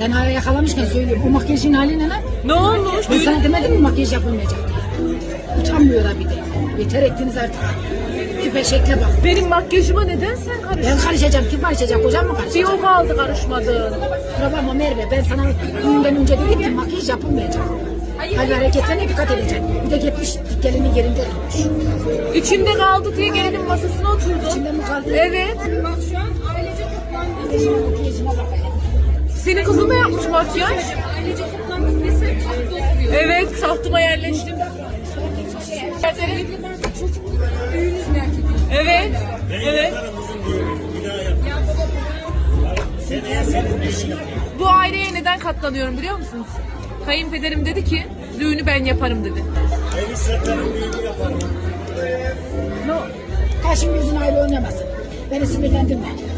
Sen hala yakalamışken söylüyorum. Bu makyajın hali ne lan? Ne olmuş? Ben sana demedim mi makyaj yapılmayacak diye. Utanmıyor da bir de. Yeter ettiniz artık. Tipe şekle bak. Benim makyajıma neden sen karıştın? Ben karışacağım. Kim karışacak? Kocam mı Bir karışacak? o kaldı karışmadın. Kusura bakma Merve. Ben sana düğünden önce dedim ki makyaj yapılmayacak. Hal hareketlerine dikkat edeceksin. Bir de gitmiş gelinin yerinde oturmuş. İçimde kaldı diye gelinin masasına oturdum. İçinde mi kaldı? Evet. Bak şu an ailece toplandık. Senin kızın da yapmış makyaj. Evet, sahtıma yerleştim. Evet. Evet. Bu aileye neden katlanıyorum biliyor musunuz? Kayınpederim dedi ki düğünü ben yaparım dedi. No. Kaşın gözün ayrı oynamasın. Beni sinirlendirme.